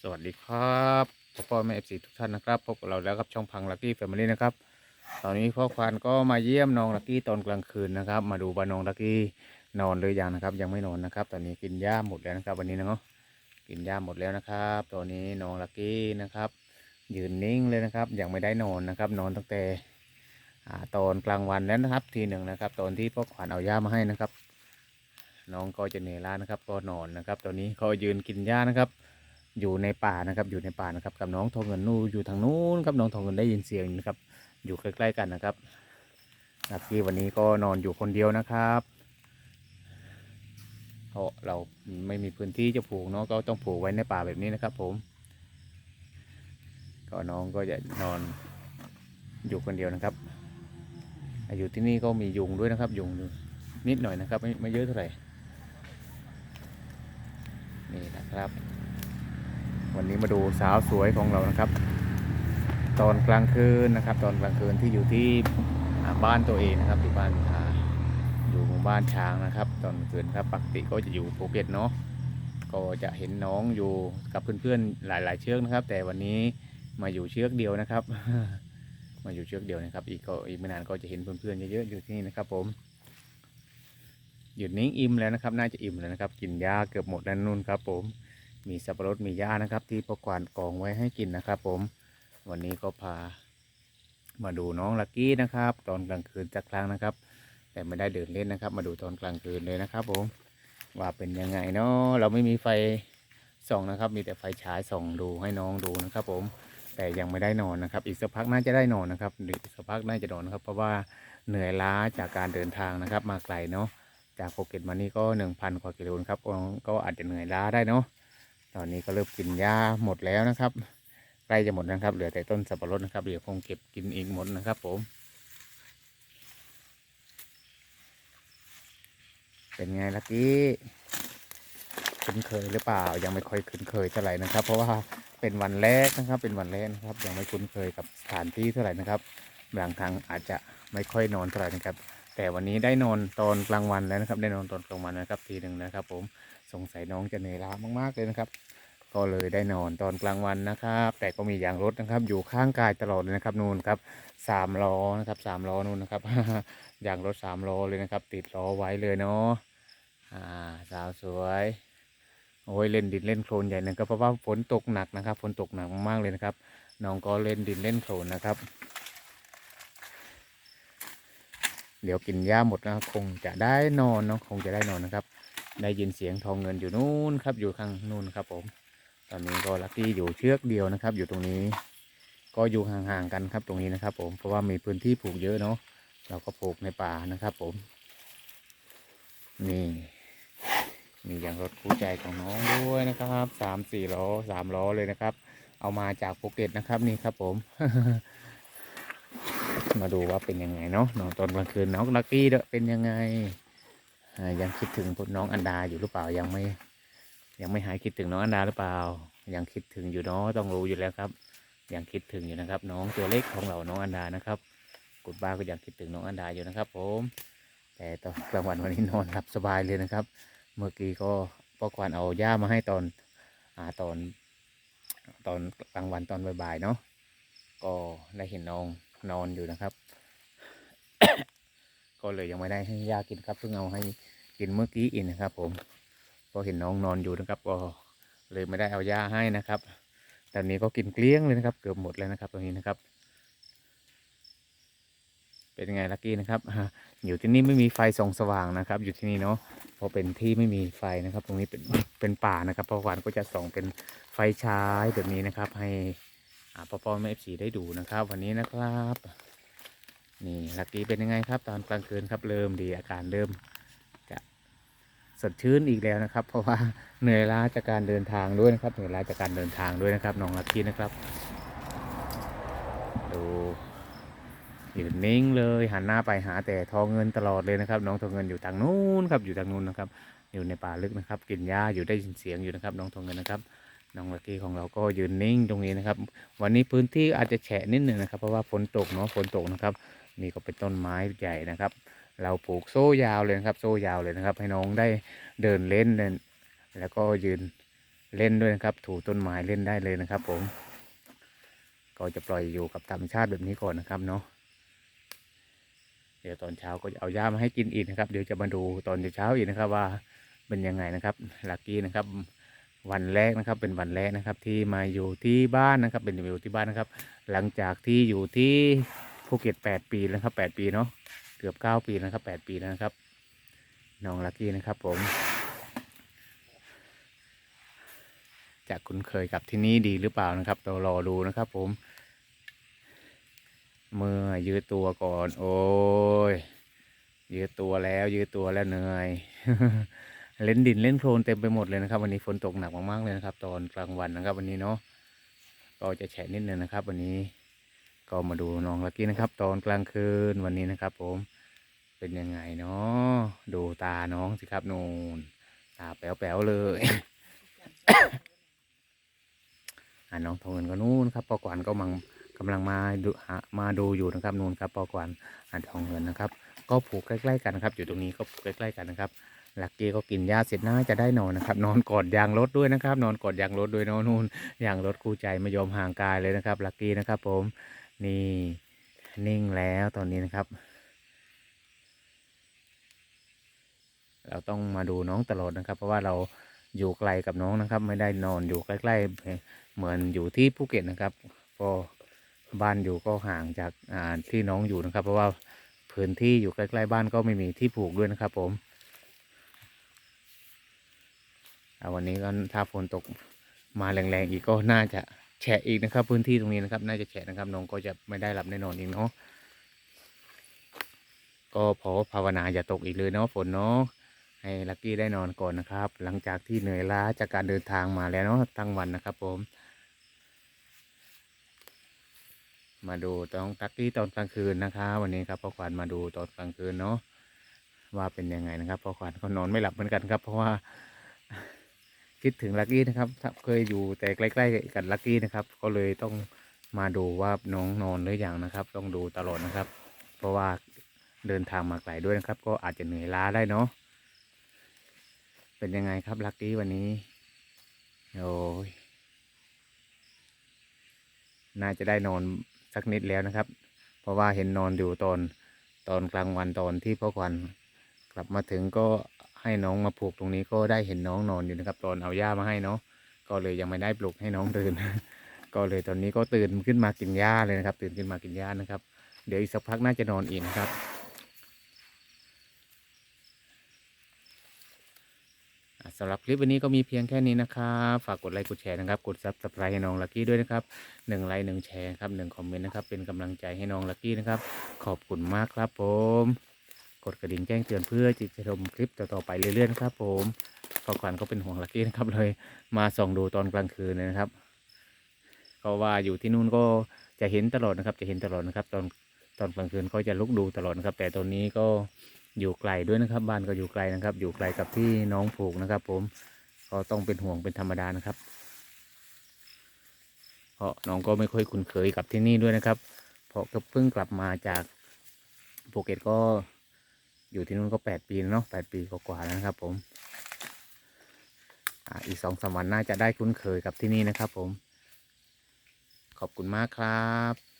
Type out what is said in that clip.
สวัสดีครับพ่อพ่อแม่เอฟซีทุกท่านนะครับพบกับเราแล้วครับช่องพังลักกี้แฟมิลี่นะครับ ตอนนี้พ่อควานก็มาเยี่ยมน้องลักกี้ตอนกลางคืนนะครับ มาดูว่าน้องลักกี้นอนหรือยังนะครับ ยังไม่นอนนะครับ ตอนนี้กินหญ้าหมดแล้วนะครับ วันนี้นะเนาะกินหญ้าหมดแล้วนะครับ ตอนนี้น้องลักกี้นะครับยืนนิ่งเลยนะครับ ยังไม่ได้นอนนะครับ นอนตั้งแต่ตอนกลางวันแล้วนะครับ ทีหนึ่งนะครับ ตอนที่พ่อควานเอาหญ้ามาให้นะครับ น้องก็จะเหนื่อยล้านะครับ ก็นอนนะครับ ตอนนี้เขายืนกินหญ้านะครับ อยู่ในป่านะครับ อยู่ในป่านะครับ กับน้องทองเงินนู่นอยู่ทางนู้นครับน้องทองเงินได้ยินเสียงนะครับ อยู่ใกล้ๆกันนะครับลักกี้วันนี้ก็นอนอยู่คนเดียวนะครับเพราะเราไม่มีพื้นที่จะผูกเนาะก็ต้องผูกไว้ในป่าแบบนี้นะครับ ผม ก็น้องก็จะนอนอยู่คนเดียวนะครับ อยู่ที่นี่ก็มียุงด้วยนะครับ ยุงนิดหน่อยนะครับ ไม่ไม่เยอะเท่าไหร่นี่นะครับ วันนี้มาดูสาวสวยของเรานะครับ ตอนกลางคืนนะครับ ตอนกลางคืนที่อยู่ที่บ้านตัวเองนะครับที่บ้านอ่าอยู่หมู่บ้านช้างนะครับ ตอนกลางคืนครับปกติก็จะอยู่ภูเก็ตเนาะก็จะเห็นน้องอยู่กับเพื่อนๆหลาย ๆ เชือกนะครับ แต่วันนี้มาอยู่เชือกเดียวนะครับ มาอยู่เชือกเดียวนะครับ อีกก็อีกไม่นานก็จะเห็นเพื่อนๆเยอะๆอยู่ที่นี่นะครับ ผมหยุดนิ่งอิ่มแล้วนะครับ น่าจะอิ่มแล้วนะครับ กินหญ้าเกือบหมดแล้วนู่นครับ ผม มีสับปะรดมีหญ้านะครับ ที่พ่อควานกองไว้ให้กินนะครับ ผม วันนี้ก็พา มาดูน้องลักกี้นะครับ ตอนกลางคืนสักครั้งนะครับ แต่ไม่ได้เดินเล่นนะครับ มาดูตอนกลางคืนเลยนะครับ ผม ว่าเป็นยังไงเนาะเราไม่มีไฟส่องนะครับ มีแต่ไฟฉายส่องดูให้น้องดูนะครับ ผมแต่ยังไม่ได้นอนนะครับ อีกสักพักน่าจะได้นอนนะครับอีกสักพักน่าจะนอนนะครับ เพราะว่าเหนื่อยล้าจากการเดินทางนะครับ มาไกลเนาะ จากภูเก็ตมานี่ก็หนึ่งพันกว่ากิโลครับ ก็อาจจะเหนื่อยล้าได้เนาะ ตอนนี้ก็เริ่มกินหญ้าหมดแล้วนะครับใกล้จะหมดนะครับ เหลือแต่ต้นสับปะรดนะครับ เดี๋ยวคงเก็บกินอีกหมดนะครับผม เป็นไงลักกี้คุ้นเคยหรือเปล่า ยังไม่ค่อยคุ้นเคยเท่าไหร่นะครับ เพราะว่าเป็นวันแรกนะครับ เป็นวันแรกนะครับ ยังไม่คุ้นเคยกับสถานที่เท่าไหร่นะครับ บางครั้งอาจจะไม่ค่อยนอนเท่าไหร่นะครับ แต่วันนี้ได้นอนตอนกลางวันแล้วนะครับ ได้นอนตอนกลางวันนะครับทีหนึ่งนะครับ ผมสงสัยน้องจะเหนื่อยล้ามากๆเลยนะครับ ก็เลยได้นอนตอนกลางวันนะครับ แต่ก็มียางรถนะครับ อยู่ข้างกายตลอดเลยนะครับนู่นครับสามล้อนะครับสามล้อนู่นนะครับยางรถสามล้อเลยนะครับ ติดล้อไว้เลยเนาะอ่าสาวสวยโอ้ยเล่นดินเล่นโคลนใหญ่นะครับเพราะว่าฝนตกหนักนะครับฝนตกหนักมากเลยนะครับน้องก็เล่นดินเล่นโคลนนะครับ เดี๋ยวกินหญ้าหมดนะคงจะได้นอนเนาะคงจะได้นอนนะครับ ได้ยินเสียงทองเงินอยู่นู่นครับ อยู่ข้างนู่นครับผม ตอนนี้ก็ลักกี้อยู่เชือกเดียวนะครับ อยู่ตรงนี้ ก็อยู่ห่างๆกันครับตรงนี้นะครับ ผมเพราะว่ามีพื้นที่ปลูกเยอะเนาะเราก็ปลูกในป่านะครับ ผม นี่ มียางรถคู่ใจของน้องด้วยนะครับสามสี่ล้อสามล้อเลยนะครับ เอามาจากภูเก็ตนะครับนี่ครับผม มาดูว่าเป็นยังไงเนาะนอนตอนกลางคืนน้องลักกี้เป็นยังไงยังคิดถึงพวกน้องอันดาอยู่หรือเปล่ายังไม่ ยังไม่หายคิดถึงน้องอันดาหรือเปล่า ยังคิดถึงอยู่เนาะต้องรู้อยู่แล้วครับ ยังคิดถึงอยู่นะครับ น้องตัวเล็กของเราน้องอันดานะครับกุดบ้าก็ยังคิดถึงน้องอันดาอยู่นะครับ ผม แต่ตอนกลางวันวันนี้นอนหลับสบายเลยนะครับ เมื่อกี้ก็พ่อควานเอาหญ้ามาให้ตอนอ่าตอน ตอนกลางวันตอนบ่ายๆเนาะก็ได้เห็นน้อง นอนอยู่นะครับ ก็เลยยังไม่ได้ให้ยากินครับเพิ่งเอาให้กินเมื่อกี้เองนะครับ ผมก็เห็นน้องนอนอยู่นะครับก็เลยไม่ได้เอายาให้นะครับ ตอนนี้ก็กินเกลี้ยงเลยนะครับ เกือบหมดเลยนะครับตรงนี้นะครับ เป็นยังไงลักกี้นะครับอ่าอยู่ที่นี่ไม่มีไฟส่องสว่างนะครับ อยู่ที่นี่เนาะเพราะเป็นที่ไม่มีไฟนะครับ ตรงนี้เป็นเป็นป่านะครับพอวันก็จะส่องเป็นไฟฉายแบบนี้นะครับ ให้ อ่าพ่อพ่อมเอฟซีได้ดูนะครับ วันนี้นะครับ นี่ลักกี้เป็นยังไงครับ ตอนกลางคืนครับเริ่มดีอาการเริ่มจะสดชื่นอีกแล้วนะครับ เพราะว่าเหนื่อยล้าจากการเดินทางด้วยนะครับเหนื่อยล้าจากการเดินทางด้วยนะครับน้องลักกี้นะครับดูอยู่นิ่งเลยหันหน้าไปหาแต่ทองเงินตลอดเลยนะครับ น้องทองเงินอยู่ทางนู้นครับอยู่ทางนู้นนะครับ อยู่ในป่าลึกนะครับ กินหญ้าอยู่ได้ยินเสียงอยู่นะครับ น้องทองเงินนะครับ น้องลักกี้ของเราก็ยืนนิ่งตรงนี้นะครับ วันนี้พื้นที่อาจจะแฉะนิดหนึ่งนะครับ เพราะว่าฝนตกเนาะฝนตกนะครับ นี่ก็เป็นต้นไม้ใหญ่นะครับ เราปลูกโซ่ยาวเลยนะครับโซ่ยาวเลยนะครับ ให้น้องได้เดินเล่นเล่นแล้วก็ยืนเล่นด้วยนะครับ ถูต้นไม้เล่นได้เลยนะครับ ผม ก็จะปล่อยอยู่กับธรรมชาติแบบนี้ก่อนนะครับเนาะเดี๋ยวตอนเช้าก็จะเอาหญ้ามาให้กินอีกนะครับ เดี๋ยวจะมาดูตอนเช้าอีกนะครับว่าเป็นยังไงนะครับลักกี้นะครับ วันแรกนะครับ เป็นวันแรกนะครับ ที่มาอยู่ที่บ้านนะครับ เป็นอยู่ที่บ้านนะครับ หลังจากที่อยู่ที่ภูเก็ตแปดปีแล้วครับแปดปีเนาะเกือบเก้าปีนะครับแปดปีแล้วนะครับน้องลักกี้นะครับผมจะคุ้นเคยกับที่นี่ดีหรือเปล่านะครับเรารอดูนะครับผม เมื่อยืดตัวก่อน โอ้ยยืดตัวแล้วยืดตัวแล้วเหนื่อย เล่นดินเล่นโคลนเต็มไปหมดเลยนะครับ วันนี้ฝนตกหนักมากๆเลยนะครับ ตอนกลางวันนะครับ วันนี้เนาะก็จะแฉะนิดนึงนะครับ วันนี้ก็มาดูน้องลักกี้นะครับ ตอนกลางคืนวันนี้นะครับ ผมเป็นยังไงเนาะดูตาน้องสิครับนูนตาแป๋วๆเลยอ่าน้องทองเงินก็นู่นครับปอกวานก็มังกำลังมาดูมาดูอยู่นะครับนู่นครับปอกวานอ่าทองเงินนะครับ ก็ผูกใกล้ ๆ กันนะครับ อยู่ตรงนี้ก็ผูกใกล้ ๆ กันนะครับ ลักกี้ก็กินหญ้าเสร็จน่าจะได้นอนนะครับนอนกอดยางรถด้วยนะครับ นอนกอดยางรถด้วยนอนนู่นยางรถคู่ใจไม่ยอมห่างกายเลยนะครับลักกี้นะครับ ผมนี่นิ่งแล้วตอนนี้นะครับ เราต้องมาดูน้องตลอดนะครับ เพราะว่าเราอยู่ไกลกับน้องนะครับ ไม่ได้นอนอยู่ใกล้ๆเหมือนอยู่ที่ภูเก็ตนะครับก็บ้านอยู่ก็ห่างจากที่น้องอยู่นะครับ เพราะว่าพื้นที่อยู่ใกล้ ๆ บ้านก็ไม่มีที่ผูกด้วยนะครับ ผมอ่า วันนี้ก็ถ้าฝนตกมาแรงๆอีกก็น่าจะแฉะอีกนะครับ พื้นที่ตรงนี้นะครับ น่าจะแฉะนะครับน้องก็จะไม่ได้หลับได้นอนอีกเนาะก็ขอภาวนาอย่าตกอีกเลยเนาะฝนเนาะให้ลักกี้ได้นอนก่อนนะครับ หลังจากที่เหนื่อยล้าจากการเดินทางมาแล้วเนาะทั้งวันนะครับ ผม มาดูตอนลักกี้ตอนกลางคืนนะคะวันนี้ครับพ่อขวัญมาดูตอนกลางคืนเนาะว่าเป็นยังไงนะครับพ่อขวัญก็นอนไม่หลับเหมือนกันครับ เพราะว่า คิดถึงลักกี้นะครับเคยอยู่แต่ใกล้ๆกับลักกี้นะครับ ก็เลยต้องมาดูว่าน้องนอนหรือยังนะครับ ต้องดูตลอดนะครับ เพราะว่าเดินทางมาไกลด้วยนะครับ ก็อาจจะเหนื่อยล้าได้เนาะเป็นยังไงครับลักกี้วันนี้โอ้ยน่าจะได้นอนสักนิดแล้วนะครับ เพราะว่าเห็นนอนอยู่ตอนตอนกลางวันตอนที่พ่อควันกลับมาถึงก็ ให้น้องมาผูกตรงนี้ก็ได้เห็นน้องนอนอยู่นะครับตอนเอาหญ้ามาให้เนาะก็เลยยังไม่ได้ปลุกให้น้องตื่น ก็เลยตอนนี้ก็ตื่นขึ้นมากินหญ้าเลยนะครับ ตื่นขึ้นมากินหญ้านะครับ เดี๋ยวอีกสักพักน่าจะนอนอีกนะครับสำหรับคลิปวันนี้ก็มีเพียงแค่นี้นะครับฝากกดไลค์กดแชร์นะครับ กดซับสไครต์ให้น้องลักกี้ด้วยนะครับหนึ่งไลค์หนึ่งแชร์ครับหนึ่งคอมเมนต์นะครับเป็นกำลังใจให้น้องลักกี้นะครับ ขอบคุณมากครับผม กดกระดิ่งแจ้งเตือนเพื่อจะชมคลิปต่อๆไปเรื่อยๆนะครับ ผมพอขวัญก็เป็นห่วงลักกี้นะครับเลย มาส่องดูตอนกลางคืนเลยนะครับก็ว่าอยู่ที่นู่นก็จะเห็นตลอดนะครับ จะเห็นตลอดนะครับ ตอนตอนกลางคืนก็จะลุกดูตลอดนะครับ แต่ตอนนี้ก็อยู่ไกลด้วยนะครับ บ้านก็อยู่ไกลนะครับ อยู่ไกลกับที่น้องผูกนะครับ ผมก็ต้องเป็นห่วงเป็นธรรมดานะครับเพราะน้องก็ไม่ค่อยคุ้นเคยกับที่นี่ด้วยนะครับ เพราะก็เพิ่งกลับมาจากภูเก็ตก็ อยู่ที่นู่นก็แปดปีแล้วเนาะแปดปีกว่าๆแล้วนะครับ ผมออีกสองสามวันน่าจะได้คุ้นเคยกับที่นี่นะครับ ผม ขอบคุณมากครับ